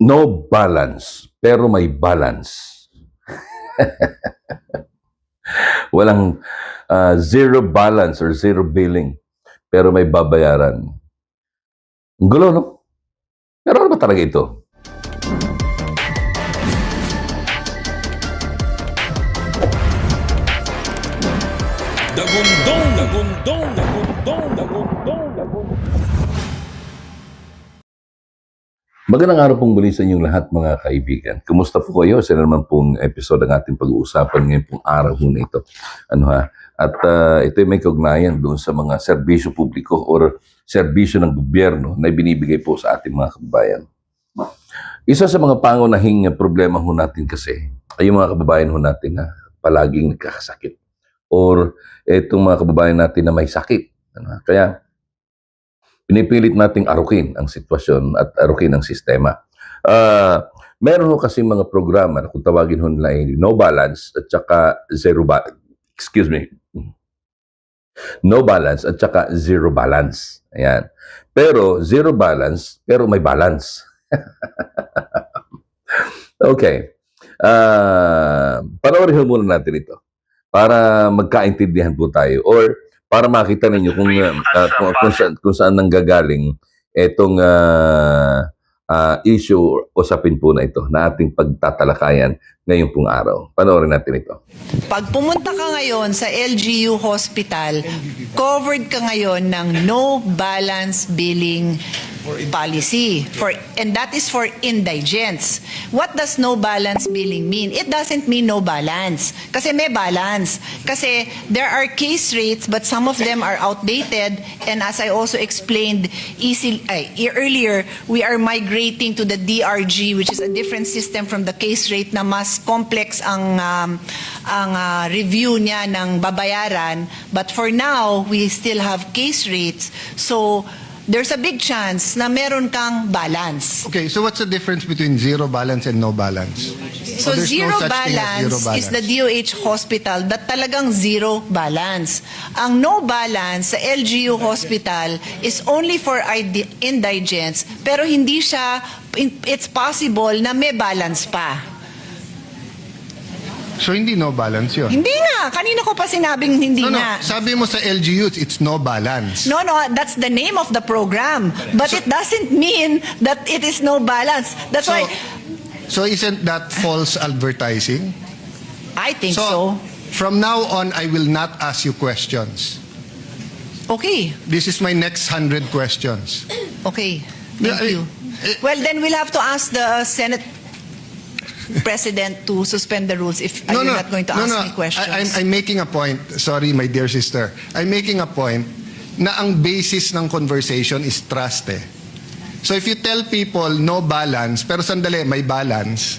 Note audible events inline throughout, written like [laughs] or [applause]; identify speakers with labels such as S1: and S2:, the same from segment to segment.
S1: no balance, pero may balance. [laughs] Walang ah, zero balance or zero billing, pero may babayaran. Ang gulo, no? Pero ano ba talaga ito?
S2: Dagundong, dagundong, dagundong, dagundong, dagundong.
S1: Magandang araw pong muli sa inyong lahat mga kaibigan. Kumusta po kayo? Sa naman pong episode ng ating pag-uusapan ngayon pong araw na ito. Ano ha? At ah, ito ay may kaugnayan doon sa mga serbisyo publiko or serbisyo ng gobyerno na binibigay po sa ating mga kababayan. Isa sa mga pangunahing problema ho natin kasi ay yung mga kababayan ho natin na palaging nagkakasakit or itong mga kababayan natin na may sakit. Ano? Kaya pinipilit nating arukin ang sitwasyon at arukin ang sistema. Ah, meron ho kasi mga programa na kung tawagin ho nila no balance at saka zero ba excuse me. No balance at saka zero balance. Ayan. Pero zero balance, pero may balance. [laughs] okay. Ah, panoorin muna natin ito para magkaintindihan po tayo or para makita ninyo kung uh, uh, kung, kung, saan, kung saan nanggagaling itong uh, uh, issue or usapin po na ito na ating pagtatalakayan ngayong pong araw. Panoorin natin ito.
S3: Pag pumunta ka ngayon sa LGU Hospital, covered ka ngayon ng no balance billing policy for and that is for indigents. What does no balance billing mean? It doesn't mean no balance kasi may balance. Kasi there are case rates but some of them are outdated and as I also explained easy, ay, earlier, we are migrating to the DRG which is a different system from the case rate na mas complex ang um, ang ah, review niya ng babayaran but for now we still have case rates so there's a big chance na meron kang balance.
S4: Okay, so what's the difference between zero balance and no balance?
S3: So
S4: there's no
S3: zero,
S4: such thing as
S3: balance
S4: zero balance.
S3: is the DOH hospital that talagang zero balance. Ang no balance sa LGU hospital is only for indi- indigents pero hindi siya it's possible na may balance pa.
S4: So hindi no balance yun.
S3: Hindi nga, kanina ko pa sinabing hindi
S4: no, no,
S3: nga.
S4: sabi mo sa LGU, it's no balance.
S3: No, no, that's the name of the program. But it doesn't mean that it is no balance. That's
S4: So,
S3: why
S4: so isn't that false advertising?
S3: I think so.
S4: from now on, I will not ask you questions.
S3: Okay,
S4: This is my next hundred questions.
S3: okay. Thank
S4: eh,
S3: you.
S4: eh,
S3: Well, then we'll have to ask the Senate President to suspend the rules if you're not going to ask me questions.
S4: I, I'm, I'm making a point. Sorry, my dear sister. I'm making a point na ang basis ng conversation is trust eh. So if you tell people no balance, pero sandali, may balance.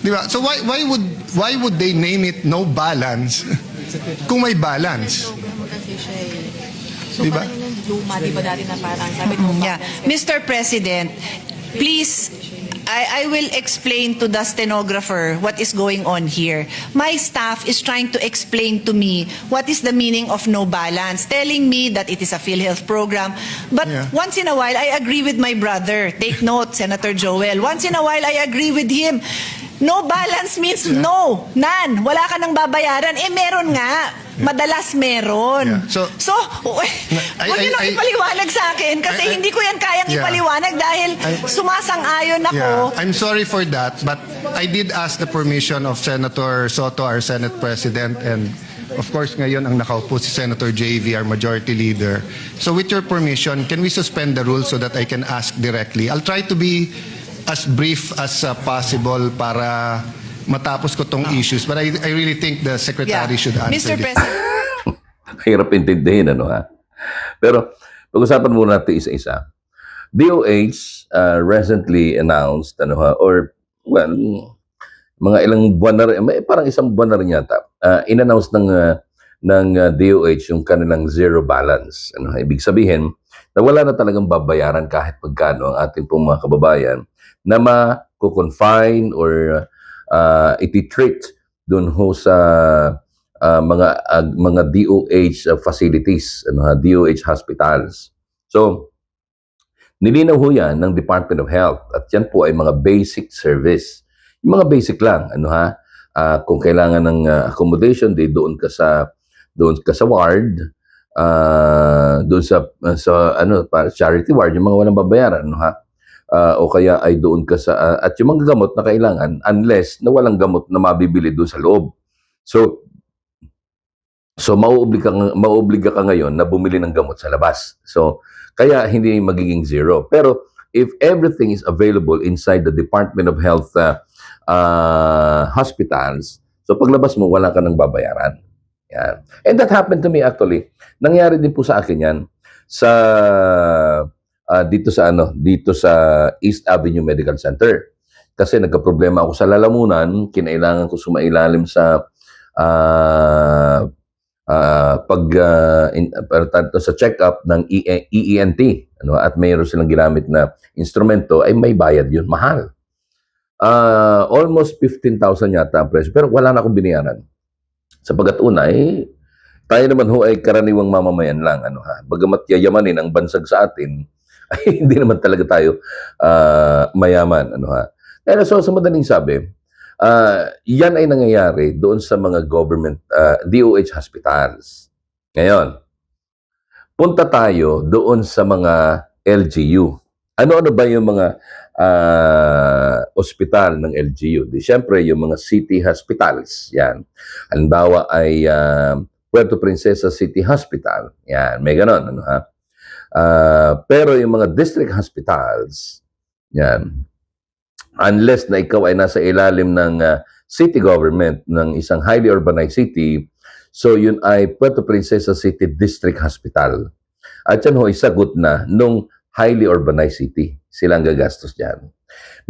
S4: Di ba? So why, why, would, why would they name it no balance [laughs] kung may balance?
S5: eh. So
S4: Diba?
S5: parang yung luma, di ba dati na parang sabi mo
S3: Yeah. Mr. President, please, I, I will explain to the stenographer what is going on here. My staff is trying to explain to me what is the meaning of no balance, telling me that it is a PhilHealth program. But
S4: Yeah.
S3: once in a while, I agree with my brother. Take note, Senator Joel. Once in a while, I agree with him. No balance means no. None. Wala ka nang babayaran. Eh, meron nga. Madalas meron.
S4: Yeah. So-
S3: So, [laughs] huwag nang
S4: I-
S3: ipaliwanag sa akin kasi
S4: I- I-
S3: hindi ko yan kayang
S4: Yeah.
S3: ipaliwanag dahil
S4: I-
S3: sumasang-ayon ako.
S4: Yeah, I'm sorry for that, but I did ask the permission of Senator Soto, our Senate President, and of course ngayon ang nakaupo si Senator JV, our Majority Leader. So with your permission, can we suspend the rules so that I can ask directly? I'll try to be as brief as uh, possible para matapos ko tong issues, but I, I really think the Secretary should answer
S3: Mr.
S4: this.
S3: President, [laughs]
S1: Hirap intindihin, ano ha? Pero, pag-usapan muna natin isa-isa. DOH uh, recently announced, ano ha, or, well, mga ilang buwan na rin, may, parang isang buwan na rin yata, uh, in-announce ng, uh, ng uh, DOH yung kanilang zero balance. Ano, ibig sabihin, na wala na talagang babayaran kahit pagkano ang ating pong mga kababayan na ma-confine or uh, iti-treat doon ho sa uh, mga uh, mga DOH uh, facilities, ano ha, DOH hospitals. So, Nilinaw ho yan ng Department of Health at yan po ay mga basic service. Yung mga basic lang, ano ha? Ah, kung kailangan ng ah, accommodation, di doon ka sa doon ka sa ward, ah, doon sa sa ano para charity ward, yung mga walang babayaran, ano ha? Ah, o kaya ay doon ka sa ah, at yung mga gamot na kailangan unless na walang gamot na mabibili doon sa loob. So So mauobliga ka, mauobliga ka ngayon na bumili ng gamot sa labas. So kaya hindi magiging zero. Pero if everything is available inside the Department of Health uh, uh, hospitals, so paglabas mo wala ka nang babayaran. Yan. And that happened to me actually. Nangyari din po sa akin yan. Sa ah, dito sa ano, dito sa East Avenue Medical Center. Kasi nagka-problema ako sa lalamunan, kinailangan ko sumailalim sa ah ah, pag ah, in, tanto sa check-up ng EENT ano at mayroon silang ginamit na instrumento ay may bayad yun. Mahal. Ah, almost 15,000 yata ang presyo. Pero wala na akong binayaran sapagat una eh tayo naman ho ay karaniwang mamamayan lang ano ha bagamat yayamanin ang bansag sa atin [laughs] ay hindi naman talaga tayo ah, mayaman ano ha pero so sa madaling sabi Ah, yan ay nangyayari doon sa mga government ah, DOH hospitals. Ngayon, punta tayo doon sa mga LGU. Ano-ano ba yung mga ah, ospital ng LGU? Di syempre yung mga city hospitals. Yan. Halimbawa ay ah, Puerto Princesa City Hospital. Yan, may ganon ano ha. Ah, pero yung mga district hospitals, yan, unless na ikaw ay nasa ilalim ng uh, city government ng isang highly urbanized city, so yun ay Puerto Princesa City District Hospital. At yan ho, isagot na nung highly urbanized city. Silang gagastos dyan.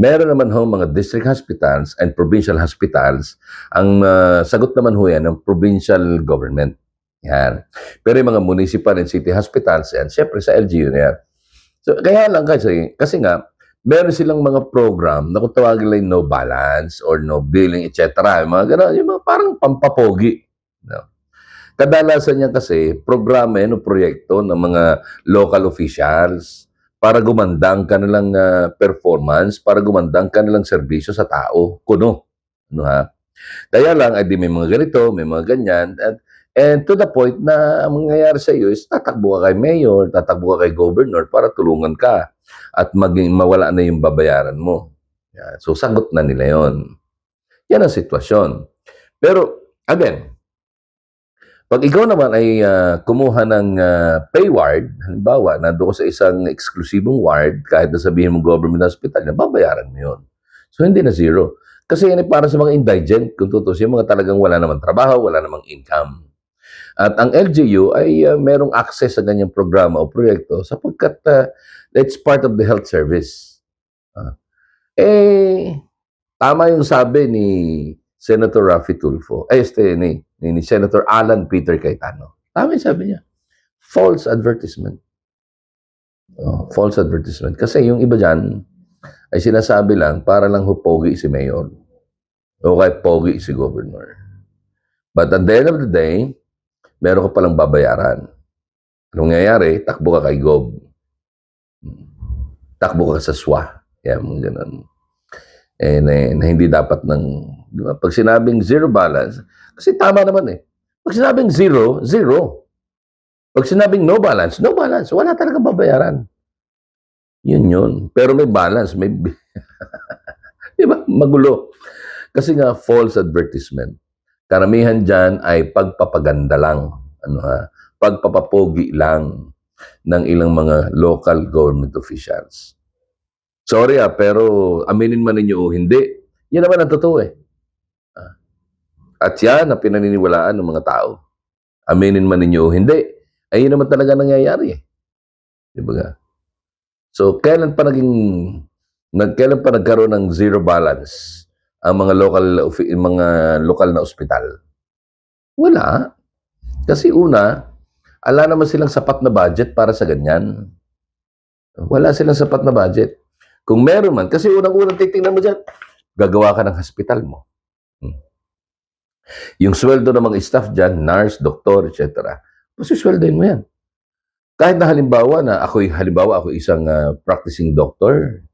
S1: Meron naman ho mga district hospitals and provincial hospitals. Ang uh, sagot naman ho yan ng provincial government. Yan. Pero yung mga municipal and city hospitals, yan, syempre sa LGU na yan. So, kaya lang kasi, kasi nga, meron silang mga program na kung tawagin lang no balance or no billing, etc. Yung mga gano'n, yung mga parang pampapogi. No? Kadalasan niya kasi, programa yan o proyekto ng mga local officials para gumandang kanilang ah, performance, para gumandang kanilang serbisyo sa tao, kuno. Ano ha? Kaya lang, ay di may mga ganito, may mga ganyan, at And to the point na ang mangyayari sa iyo is tatakbo ka kay mayor, tatakbo ka kay governor para tulungan ka at maging mawala na yung babayaran mo. Yan. So, sagot na nila yon. Yan ang sitwasyon. Pero, again, pag ikaw naman ay ah, kumuha ng ah, pay ward, halimbawa, nando ka sa isang eksklusibong ward, kahit na sabihin mo government hospital, babayaran mo yun. So, hindi na zero. Kasi yan ay para sa mga indigent, kung tutusin, mga talagang wala namang trabaho, wala namang income. At ang LGU ay uh, merong access sa ganyang programa o proyekto sapagkat uh, it's part of the health service. Ah. eh, tama yung sabi ni Senator Raffy Tulfo, ay este, ni, ni, ni Senator Alan Peter Cayetano. Tama sabi niya. False advertisement. Oh, false advertisement. Kasi yung iba dyan ay sinasabi lang para lang hupogi si Mayor o kay pogi si Governor. But at the end of the day, meron ka palang babayaran. Anong nangyayari? Takbo ka kay Gob. Takbo ka sa SWA. Yan, mga ganun. Eh, na, na hindi dapat ng... Di ba? Pag sinabing zero balance, kasi tama naman eh. Pag sinabing zero, zero. Pag sinabing no balance, no balance. Wala talaga babayaran. Yun yun. Pero may balance. May... [laughs] Di ba? Magulo. Kasi nga, false advertisement. Karamihan dyan ay pagpapaganda lang. Ano ha? Pagpapapogi lang ng ilang mga local government officials. Sorry ah, pero aminin man ninyo o hindi, yan naman ang totoo eh. At yan ang pinaniniwalaan ng mga tao. Aminin man ninyo o hindi, ay yun naman talaga nangyayari eh. Di ba nga? So, kailan pa naging, nag, kailan pa nagkaroon ng zero balance ang mga local mga lokal na ospital? Wala. Kasi una, ala naman silang sapat na budget para sa ganyan. Wala silang sapat na budget. Kung meron man, kasi unang-unang titingnan mo dyan, gagawa ka ng hospital mo. Yung sweldo ng mga staff dyan, nurse, doktor, etc. Pasisweldoin mo yan. kahit na halimbawa na ako'y halimbawa ako isang ah, practicing doctor,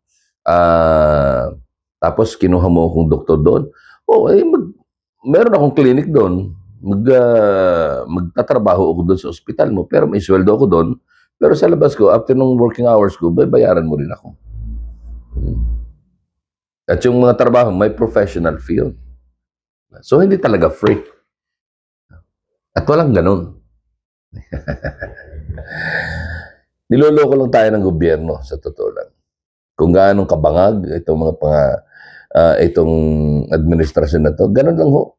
S1: ah, tapos kinuha mo akong doktor doon, oh, eh, mag, meron akong clinic doon, mag, ah, magtatrabaho ako doon sa ospital mo, pero may sweldo ako doon, pero sa labas ko, after nung working hours ko, bayaran mo rin ako. Hmm. At yung mga trabaho, may professional yun. So, hindi talaga free. At walang ganun. [laughs] Niloloko lang tayo ng gobyerno, sa totoo lang. Kung gaano kabangag itong mga panga, ah, itong administrasyon na to, ganun lang ho.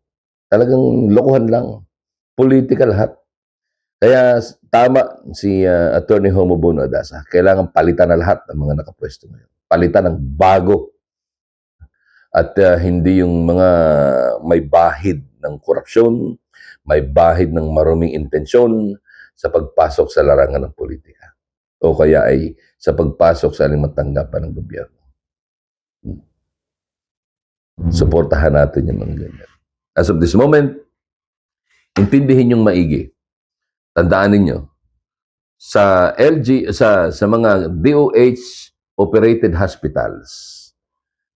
S1: Talagang lokohan lang. Politika lahat. Kaya tama si ah, Attorney Homo Bono. Kailangan palitan na lahat ng mga nakapwesto ngayon. Palitan ng bago. At ah, hindi yung mga may bahid ng korupsyon, may bahid ng maruming intensyon sa pagpasok sa larangan ng politika. O kaya ay sa pagpasok sa alimatanggapan ng gobyerno. Hmm. Suportahan natin yung mga ganyan. As of this moment, intindihin yung maigi. Tandaan ninyo, sa LG, sa, sa mga DOH operated hospitals,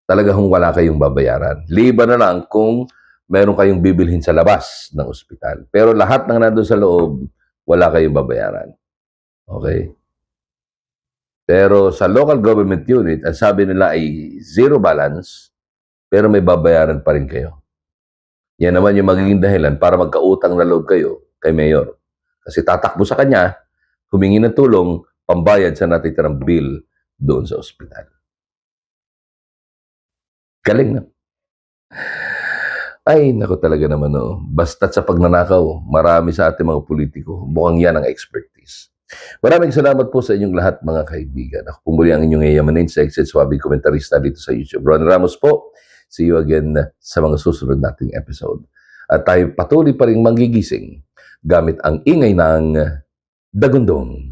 S1: talaga hong wala kayong babayaran. Liba na lang kung meron kayong bibilhin sa labas ng ospital. Pero lahat ng nandun sa loob, wala kayong babayaran. Okay? Pero sa local government unit, ang sabi nila ay zero balance, pero may babayaran pa rin kayo. Yan naman yung magiging dahilan para magkautang na loob kayo kay Mayor. Kasi tatakbo sa kanya, humingi ng tulong, pambayad sa natitirang bill doon sa ospital. Galing na. Ay, nako talaga naman, no. Basta't sa pagnanakaw, marami sa ating mga politiko, mukhang yan ang expertise. Maraming salamat po sa inyong lahat, mga kaibigan. Ako po muli ang inyong yayamanin sa Exit Swabi Komentarista dito sa YouTube. Ron Ramos po. See you again sa mga susunod nating episode. At tayo patuloy pa rin magigising gamit ang ingay ng
S2: dagundong,